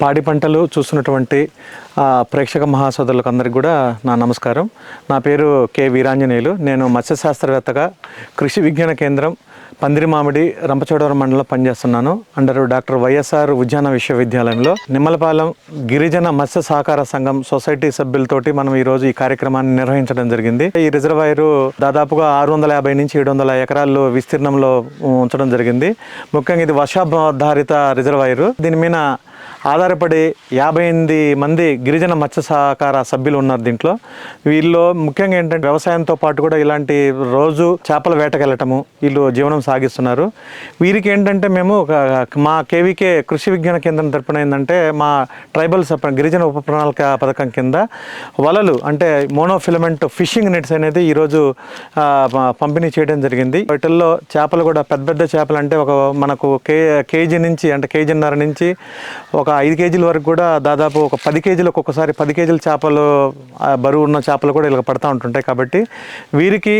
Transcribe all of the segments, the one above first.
పాడి పంటలు చూస్తున్నటువంటి ప్రేక్షక మహాసోదరులకు అందరికీ కూడా నా నమస్కారం. నా పేరు కె వీరాంజనేయులు. నేను మత్స్యశాస్త్రవేత్తగా కృషి విజ్ఞాన కేంద్రం పందిరి మామిడి రంపచోడవరం మండలం పనిచేస్తున్నాను. అండర్ డాక్టర్ వైఎస్ఆర్ ఉద్యాన విశ్వవిద్యాలయంలో నిమ్మలపాలెం గిరిజన మత్స్య సహకార సంఘం సొసైటీ సభ్యులతోటి మనం ఈ రోజు ఈ కార్యక్రమాన్ని నిర్వహించడం జరిగింది. ఈ రిజర్వాయరు దాదాపుగా ఆరు వందల యాభై నుంచి ఏడు వందల ఎకరాల్లో విస్తీర్ణంలో ఉంచడం జరిగింది. ముఖ్యంగా ఇది వర్షాధారిత రిజర్వాయరు. దీని మీద ఆధారపడి యాభై ఎనిమిది మంది గిరిజన మత్స్య సహకార సభ్యులు ఉన్నారు దీంట్లో. వీళ్ళు ముఖ్యంగా ఏంటంటే వ్యవసాయంతో పాటు కూడా ఇలాంటి రోజు చేపల వేటకెళ్ళటము వీళ్ళు జీవనం సాగిస్తున్నారు. వీరికి ఏంటంటే మేము ఒక మా కేవీకే కృషి విజ్ఞాన కేంద్రం తరపున ఏంటంటే మా ట్రైబల్ గిరిజన ఉప ప్రణాళిక పథకం కింద వలలు అంటే మోనోఫిలమెంట్ ఫిషింగ్ నెట్స్ అనేది ఈరోజు ప- పంపిణీ చేయడం జరిగింది. వాటిల్లో చేపలు కూడా పెద్ద పెద్ద చేపలు అంటే ఒక మనకు కే కేజీ నుంచి అంటే కేజీన్నర నుంచి ఒక ఒక ఐదు కేజీల వరకు కూడా దాదాపు ఒక పది కేజీలు ఒక్కొక్కసారి పది కేజీల చేపలు బరువు ఉన్న చేపలు కూడా ఇలా పడతా ఉంటుంటాయి కాబట్టి వీరికి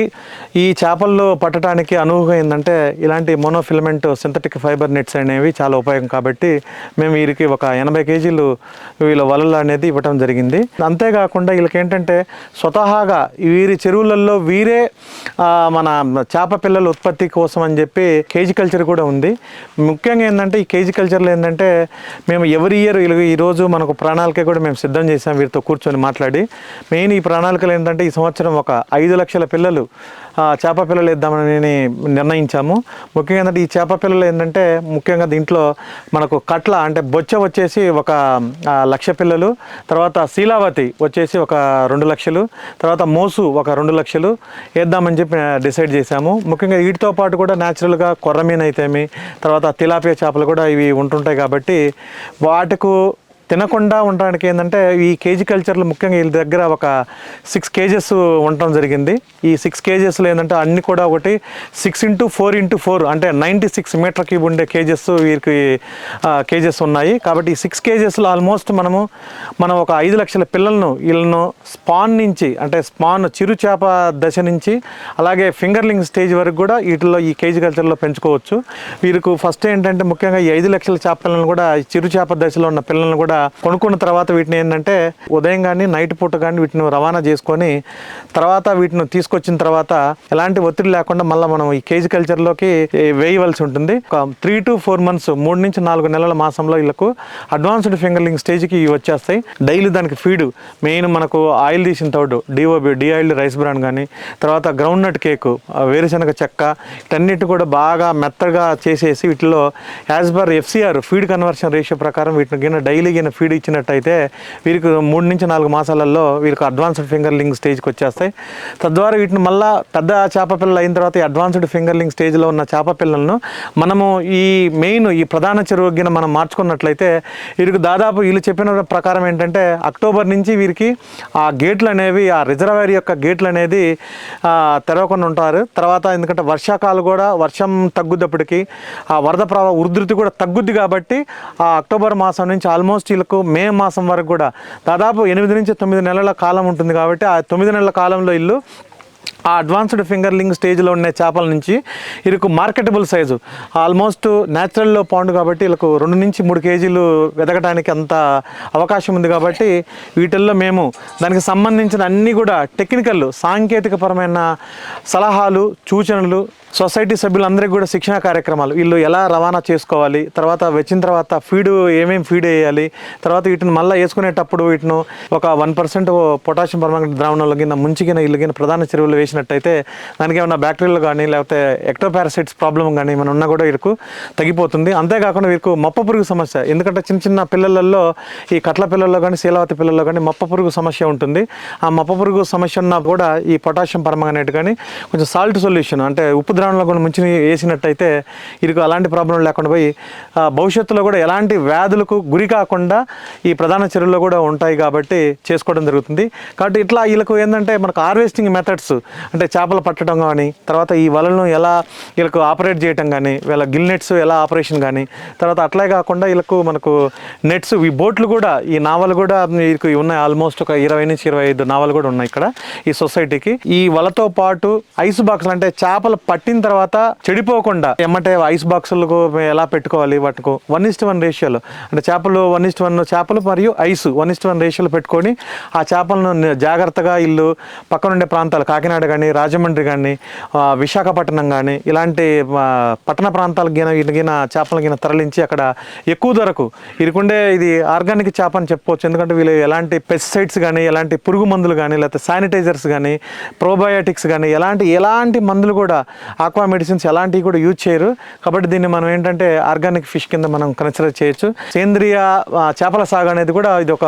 ఈ చేపల్లో పట్టడానికి అనువుగా ఏంటంటే ఇలాంటి మోనోఫిలమెంట్ సింథటిక్ ఫైబర్ నెట్స్ అనేవి చాలా ఉపయోగం కాబట్టి మేము వీరికి ఒక ఎనభై కేజీలు వీళ్ళ వలలు అనేది ఇవ్వటం జరిగింది. అంతేకాకుండా వీళ్ళకి ఏంటంటే స్వతహాగా వీరి చెరువులలో వీరే మన చేప పిల్లల ఉత్పత్తి కోసం అని చెప్పి కేజీ కల్చర్ కూడా ఉంది. ముఖ్యంగా ఏంటంటే ఈ కేజీ కల్చర్లో ఏంటంటే మేము ఎవరి ఇయర్ ఈరోజు మనకు ప్రణాళిక కూడా మేము సిద్ధం చేసాం వీరితో కూర్చొని మాట్లాడి. మెయిన్ ఈ ప్రణాళికలు ఏంటంటే ఈ సంవత్సరం ఒక ఐదు లక్షల పిల్లలు చేప పిల్లలు ఇద్దామని నిర్ణయించాము. ముఖ్యంగా ఏంటంటే ఈ చేప పిల్లలు ఏంటంటే ముఖ్యంగా దీంట్లో మనకు కట్ల అంటే బొచ్చ వచ్చేసి ఒక లక్ష పిల్లలు తర్వాత శీలావతి వచ్చేసి ఒక రెండు లక్షలు తర్వాత మోసు ఒక రెండు లక్షలు వేద్దామని చెప్పి డిసైడ్ చేశాము. ముఖ్యంగా వీటితో పాటు కూడా న్యాచురల్గా కొర్రమీన్ అయితేమి తర్వాత తిలాపియా చేపలు కూడా ఇవి ఉంటుంటాయి కాబట్టి వాటికు తినకుండా ఉండడానికి ఏంటంటే ఈ కేజీ కల్చర్లో ముఖ్యంగా వీళ్ళ దగ్గర ఒక సిక్స్ కేజెస్ ఉండటం జరిగింది. ఈ సిక్స్ కేజెస్లో ఏంటంటే అన్ని కూడా ఒకటి six into four into four అంటే నైంటీ సిక్స్ మీటర్ క్యూబ్ ఉండే కేజెస్ వీరికి కేజెస్ ఉన్నాయి. కాబట్టి ఈ సిక్స్ కేజెస్లో ఆల్మోస్ట్ మనము మనం ఒక ఐదు లక్షల పిల్లలను వీళ్ళను స్పాన్ నుంచి అంటే స్పాన్ చిరు చేప దశ నుంచి అలాగే ఫింగర్లింగ్ స్టేజ్ వరకు కూడా వీటిలో ఈ కేజీ కల్చర్లో పెంచుకోవచ్చు. వీరికి ఫస్ట్ ఏంటంటే ముఖ్యంగా ఈ ఐదు లక్షల చేప పిల్లలను కూడా ఈ చిరు చేప దశలో ఉన్న పిల్లలను కూడా కొనుక్కున్న తర్వాత వీటిని ఏంటంటే ఉదయం కానీ నైట్ పూట కానీ వీటిని రవాణా చేసుకొని తర్వాత వీటిని తీసుకొచ్చిన తర్వాత ఎలాంటి ఒత్తిడి లేకుండా మళ్ళీ మనం ఈ కేజీ కల్చర్లోకి వేయవలసి ఉంటుంది. ఒక త్రీ టు ఫోర్ మంత్స్ మూడు నుంచి నాలుగు నెలల మాసంలో వీళ్ళకు అడ్వాన్స్డ్ ఫింగర్లింగ్ స్టేజ్కి ఇవి వచ్చేస్తాయి. డైలీ దానికి ఫీడ్ మెయిన్ మనకు ఆయిల్ తీసిన తోడు డిఓబి డిఆయిల్డ్ రైస్ బ్రాండ్ కానీ తర్వాత గ్రౌండ్ నట్ కేకు వేరుశనగ చెక్క ఇటన్నిటి కూడా బాగా మెత్తగా చేసేసి వీటిలో as per FCR feed conversion ratio ప్రకారం వీటిని గిన్న డైలీ గిన్న ఫీడ్ ఇచ్చినట్టయితే వీరికి మూడు నుంచి నాలుగు మాసాలలో వీరికి అడ్వాన్స్డ్ ఫింగర్లింగ్ స్టేజ్కి వచ్చేస్తాయి. తద్వారా వీటిని మళ్ళా పెద్ద చేప పిల్లలు అయిన తర్వాత ఈ అడ్వాన్స్డ్ ఫింగర్లింగ్ స్టేజ్లో ఉన్న చేప పిల్లలను మనము ఈ మెయిన్ ఈ ప్రధాన చెరువు మనం మార్చుకున్నట్లయితే వీరికి దాదాపు వీళ్ళు చెప్పిన ప్రకారం ఏంటంటే అక్టోబర్ నుంచి వీరికి ఆ గేట్లు అనేవి ఆ రిజర్వాయర్ యొక్క గేట్లు అనేది తెరవకుండా ఉంటారు. తర్వాత ఎందుకంటే వర్షాకాలం కూడా వర్షం తగ్గుద్దప్పటికి ఆ వరద ప్రవాహ ఉధృతి కూడా తగ్గుద్ది కాబట్టి ఆ అక్టోబర్ మాసం నుంచి ఆల్మోస్ట్ వీళ్ళకు మే మాసం వరకు కూడా దాదాపు ఎనిమిది నుంచి తొమ్మిది నెలల కాలం ఉంటుంది కాబట్టి ఆ తొమ్మిది నెలల కాలంలో ఇల్లు ఆ అడ్వాన్స్డ్ ఫింగర్లింగ్ స్టేజ్లో ఉన్న చేపల నుంచి వీరికి మార్కెటబుల్ సైజు ఆల్మోస్ట్ న్యాచురల్లో పాండ్ కాబట్టి వీళ్ళకు రెండు నుంచి మూడు కేజీలు వెదకడానికి అంత అవకాశం ఉంది కాబట్టి వీటిల్లో మేము దానికి సంబంధించిన అన్నీ కూడా టెక్నికల్ సాంకేతికపరమైన సలహాలు సూచనలు సొసైటీ సభ్యులందరికీ కూడా శిక్షణ కార్యక్రమాలు. వీళ్ళు ఎలా రవాణా చేసుకోవాలి తర్వాత వచ్చిన తర్వాత ఫీడ్ ఏమేమి ఫీడ్ వేయాలి తర్వాత వీటిని మళ్ళీ వేసుకునేటప్పుడు వీటిని ఒక వన్ పర్సెంట్ పొటాషియం పర్మాంగనేట్ ద్రావణంలో కింద ముంచికిన ఇల్లు కింద ప్రధాన చెరువులు వేసినట్టయితే దానికి ఏమైనా బ్యాక్టీరియాలు కానీ లేకపోతే ఎక్టోపారసైట్స్ ప్రాబ్లం కానీ ఏమైనా ఉన్నా కూడా వీరికి తగ్గిపోతుంది. అంతేకాకుండా వీరికి మొప్ప పురుగు సమస్య. ఎందుకంటే చిన్న చిన్న పిల్లలలో ఈ కట్ల పిల్లల్లో కానీ శీలావతి పిల్లల్లో కానీ మొప్ప పురుగు సమస్య ఉంటుంది. ఆ మొప్ప పురుగు సమస్య ఉన్నా కూడా ఈ పొటాషియం పర్మాంగనేట్ కానీ కొంచెం సాల్ట్ సొల్యూషన్ అంటే ఉప్పు ద్రావణంలో కూడా ముంచి వేసినట్టయితే వీరికి అలాంటి ప్రాబ్లం లేకుండా పోయి భవిష్యత్తులో కూడా ఎలాంటి వ్యాధులకు గురి కాకుండా ఈ ప్రధాన చెరువుల్లో కూడా ఉంటాయి కాబట్టి చేసుకోవడం జరుగుతుంది. కాబట్టి ఇట్లా వీళ్ళకు ఏంటంటే మనకు హార్వెస్టింగ్ మెథడ్స్ అంటే చేపలు పట్టడం కానీ తర్వాత ఈ వలలను ఎలా వీళ్ళకు ఆపరేట్ చేయటం కానీ వీళ్ళ గిల్ నెట్స్ ఎలా ఆపరేషన్ కానీ తర్వాత అట్లే కాకుండా వీళ్ళకు మనకు నెట్స్ ఈ బోట్లు కూడా ఈ నావలు కూడా మీకు ఉన్నాయి. ఆల్మోస్ట్ ఒక ఇరవై నుంచి ఇరవై ఐదు నావలు కూడా ఉన్నాయి ఇక్కడ ఈ సొసైటీకి. ఈ వలతో పాటు ఐస్ బాక్స్ అంటే చేపలు పెట్టిన తర్వాత చెడిపోకుండా ఎమ్మటే ఐస్ బాక్సులకు ఎలా పెట్టుకోవాలి? వాటికి వన్ ఇస్ట్ వన్ రేషియోలో అంటే చేపలు వన్ ఇస్ట్ వన్ చేపలు మరియు ఐస్ వన్ ఇస్ట్ వన్ రేషియోలో పెట్టుకొని ఆ చేపలను జాగ్రత్తగా ఇల్లు పక్కనుండే ప్రాంతాలు కాకినాడ కానీ రాజమండ్రి కానీ విశాఖపట్నం కానీ ఇలాంటి పట్టణ ప్రాంతాలకు గిన గిన చేపలు గిన తరలించి అక్కడ ఎక్కువ ధరకు ఇరుకుండే ఇది ఆర్గానిక్ చేప అని చెప్పుకోవచ్చు ఎందుకంటే వీళ్ళు ఎలాంటి పెస్టిసైడ్స్ కానీ ఎలాంటి పురుగు మందులు కానీ లేకపోతే శానిటైజర్స్ కానీ ప్రోబయోటిక్స్ కానీ ఎలాంటి ఎలాంటి మందులు కూడా ఆక్వా మెడిసిన్స్ ఎలాంటివి కూడా యూజ్ చేయరు. కాబట్టి దీన్ని మనం ఏంటంటే ఆర్గానిక్ ఫిష్ కింద మనం కన్సిడర్ చేయొచ్చు. సేంద్రియ చేపల సాగు అనేది కూడా ఇది ఒక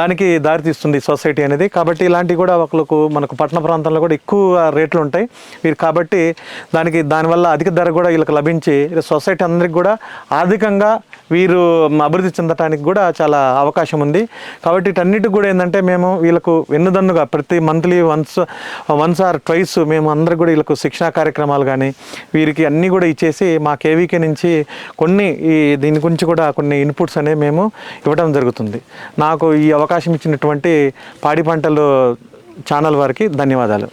దానికి దారితీస్తుంది సొసైటీ అనేది. కాబట్టి ఇలాంటివి కూడా ఒకరికి మనకు పట్టణ ప్రాంతంలో కూడా ఎక్కువ రేట్లు ఉంటాయి. వీరు కాబట్టి దానికి దానివల్ల అధిక ధర కూడా వీళ్ళకి లభించి సొసైటీ అందరికి కూడా ఆర్థికంగా వీరు అభివృద్ధి చెందడానికి కూడా చాలా అవకాశం ఉంది. కాబట్టి వీటన్నిటికి కూడా ఏంటంటే మేము వీళ్ళకు వెన్నుదన్నుగా ప్రతి monthly once once or twice మేము అందరికి కూడా వీళ్ళకు శిక్షణా కార్యక్రమాలు కానీ వీరికి అన్నీ కూడా ఇచ్చేసి మా కేవీకే నుంచి కొన్ని ఈ దీని గురించి కూడా కొన్ని ఇన్పుట్స్ అనేవి మేము ఇవ్వడం జరుగుతుంది. నాకు ఈ అవకాశం ఇచ్చినటువంటి పాడి పంటలు ఛానల్ వారికి ధన్యవాదాలు.